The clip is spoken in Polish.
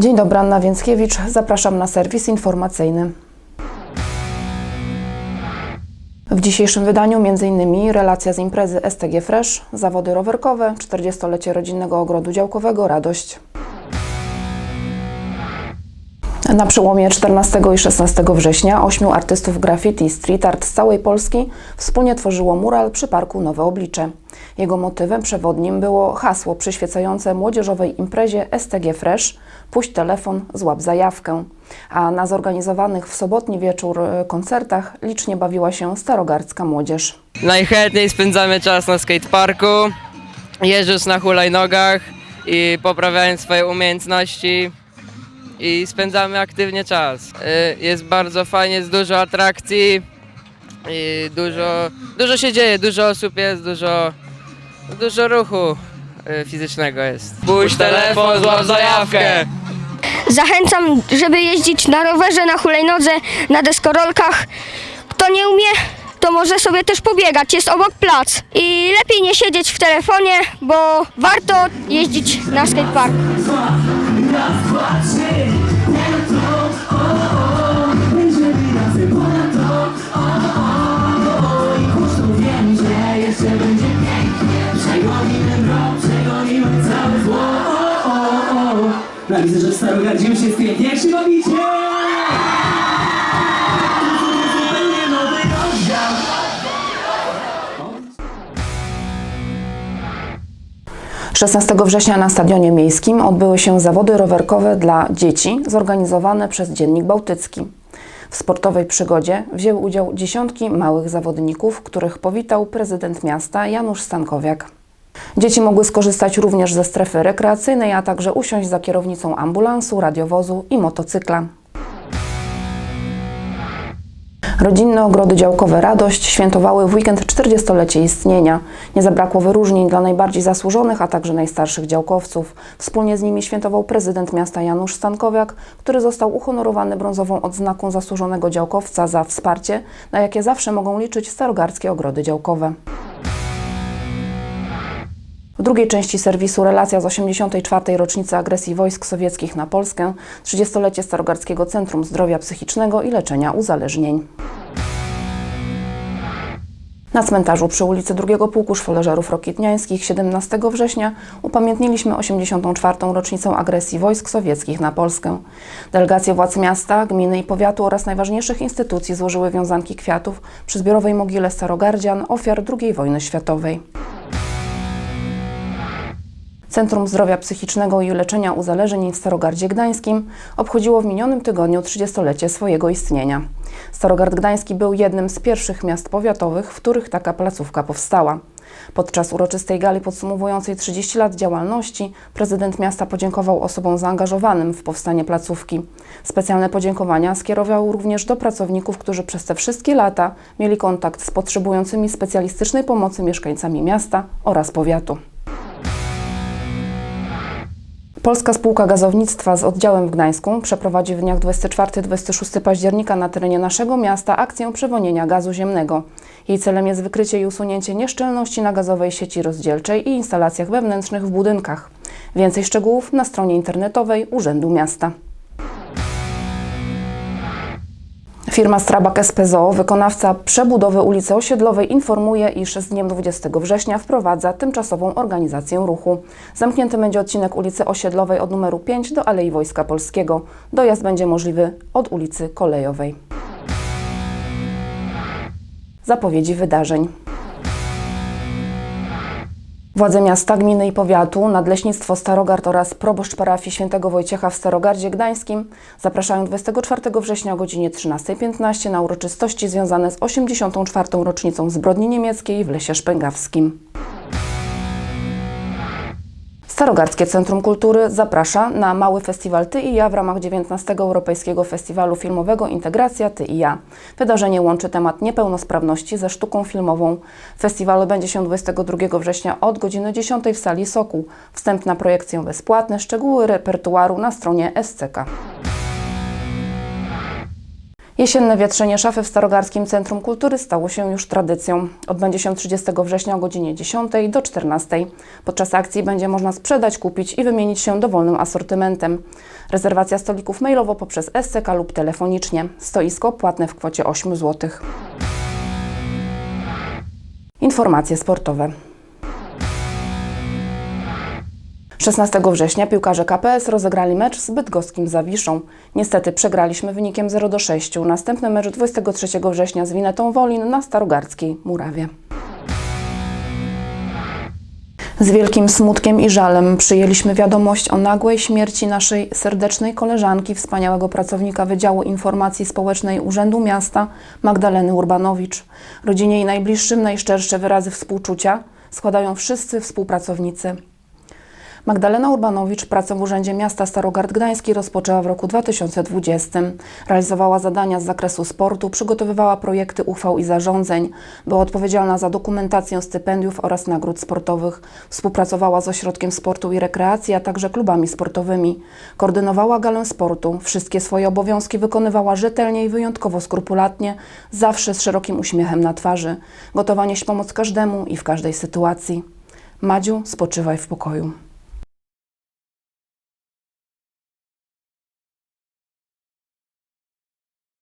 Dzień dobry, Anna Więckiewicz. Zapraszam na serwis informacyjny. W dzisiejszym wydaniu m.in. relacja z imprezy STG Fresh, zawody rowerkowe, 40-lecie rodzinnego ogrodu działkowego Radość. Na przełomie 14 i 16 września ośmiu artystów graffiti street art z całej Polski wspólnie tworzyło mural przy parku Nowe Oblicze. Jego motywem przewodnim było hasło przyświecające młodzieżowej imprezie STG Fresh Puść telefon, złap zajawkę. A na zorganizowanych w sobotni wieczór e, koncertach licznie bawiła się starogardzka młodzież. Najchętniej spędzamy czas na skateparku, jeżdżąc na hulajnogach i poprawiając swoje umiejętności i spędzamy aktywnie czas. Y, Jest bardzo fajnie, jest dużo atrakcji dużo, dużo się dzieje, dużo osób jest, dużo, dużo ruchu y, fizycznego jest. Puść telefon, złap zajawkę! Zachęcam, żeby jeździć na rowerze, na hulajnodze, na deskorolkach. Kto nie umie, to może sobie też pobiegać. Jest obok plac. I lepiej nie siedzieć w telefonie, bo warto jeździć na skatepark. Ja widzę, że w już jest pięknie. Jak się bawicie? Zupełnie nowy rozdział. 16 września na Stadionie Miejskim odbyły się zawody rowerkowe dla dzieci zorganizowane przez Dziennik Bałtycki. W sportowej przygodzie wzięły udział dziesiątki małych zawodników, których powitał prezydent miasta Janusz Stankowiak. Dzieci mogły skorzystać również ze strefy rekreacyjnej, a także usiąść za kierownicą ambulansu, radiowozu i motocykla. Rodzinne ogrody działkowe Radość świętowały w weekend 40-lecie istnienia. Nie zabrakło wyróżnień dla najbardziej zasłużonych, a także najstarszych działkowców. Wspólnie z nimi świętował prezydent miasta Janusz Stankowiak, który został uhonorowany brązową odznaką zasłużonego działkowca za wsparcie, na jakie zawsze mogą liczyć starogardzkie ogrody działkowe. W drugiej części serwisu relacja z 84. rocznicy agresji wojsk sowieckich na Polskę, 30-lecie Starogardzkiego Centrum Zdrowia Psychicznego i Leczenia Uzależnień. Na cmentarzu przy ulicy II Pułku Szwoleżerów Rokitniańskich 17 września upamiętniliśmy 84. rocznicę agresji wojsk sowieckich na Polskę. Delegacje władz miasta, gminy i powiatu oraz najważniejszych instytucji złożyły wiązanki kwiatów przy zbiorowej mogile Starogardzian ofiar II wojny światowej. Centrum Zdrowia Psychicznego i Leczenia Uzależnień w Starogardzie Gdańskim obchodziło w minionym tygodniu 30-lecie swojego istnienia. Starogard Gdański był jednym z pierwszych miast powiatowych, w których taka placówka powstała. Podczas uroczystej gali podsumowującej 30 lat działalności prezydent miasta podziękował osobom zaangażowanym w powstanie placówki. Specjalne podziękowania skierował również do pracowników, którzy przez te wszystkie lata mieli kontakt z potrzebującymi specjalistycznej pomocy mieszkańcami miasta oraz powiatu. Polska Spółka Gazownictwa z oddziałem w Gdańsku przeprowadzi w dniach 24-26 października na terenie naszego miasta akcję przewonienia gazu ziemnego. Jej celem jest wykrycie i usunięcie nieszczelności na gazowej sieci rozdzielczej i instalacjach wewnętrznych w budynkach. Więcej szczegółów na stronie internetowej Urzędu Miasta. Firma Strabag SPZO, wykonawca przebudowy ulicy Osiedlowej, informuje, iż z dniem 20 września wprowadza tymczasową organizację ruchu. Zamknięty będzie odcinek ulicy Osiedlowej od numeru 5 do Alei Wojska Polskiego. Dojazd będzie możliwy od ulicy Kolejowej. Zapowiedzi wydarzeń. Władze miasta, gminy i powiatu, Nadleśnictwo Starogard oraz proboszcz parafii Świętego Wojciecha w Starogardzie Gdańskim zapraszają 24 września o godzinie 13.15 na uroczystości związane z 84. rocznicą zbrodni niemieckiej w Lesie Szpęgawskim. Starogardzkie Centrum Kultury zaprasza na mały festiwal Ty i ja w ramach 19 Europejskiego Festiwalu Filmowego Integracja Ty i ja. Wydarzenie łączy temat niepełnosprawności ze sztuką filmową. Festiwal będzie się 22 września od godziny 10 w sali Sokół. Wstęp na projekcję bezpłatny, szczegóły repertuaru na stronie SCK. Jesienne wietrzenie szafy w Starogarskim Centrum Kultury stało się już tradycją. Odbędzie się 30 września o godzinie 10 do 14. Podczas akcji będzie można sprzedać, kupić i wymienić się dowolnym asortymentem. Rezerwacja stolików mailowo poprzez SCK lub telefonicznie. Stoisko płatne w kwocie 8 zł. Informacje sportowe. 16 września piłkarze KPS rozegrali mecz z bydgoskim Zawiszą. Niestety przegraliśmy wynikiem 0 do 6. Następny mecz 23 września z Winetą Wolin na Starogardzkiej Murawie. Z wielkim smutkiem i żalem przyjęliśmy wiadomość o nagłej śmierci naszej serdecznej koleżanki, wspaniałego pracownika Wydziału Informacji Społecznej Urzędu Miasta Magdaleny Urbanowicz. Rodzinie i najbliższym najszczersze wyrazy współczucia składają wszyscy współpracownicy. Magdalena Urbanowicz pracę w Urzędzie Miasta Starogard Gdański rozpoczęła w roku 2020. Realizowała zadania z zakresu sportu, przygotowywała projekty uchwał i zarządzeń, była odpowiedzialna za dokumentację stypendiów oraz nagród sportowych, współpracowała z Ośrodkiem Sportu i Rekreacji, a także klubami sportowymi, koordynowała galę sportu, wszystkie swoje obowiązki wykonywała rzetelnie i wyjątkowo skrupulatnie, zawsze z szerokim uśmiechem na twarzy, gotowa nieść pomoc każdemu i w każdej sytuacji. Madziu, spoczywaj w pokoju.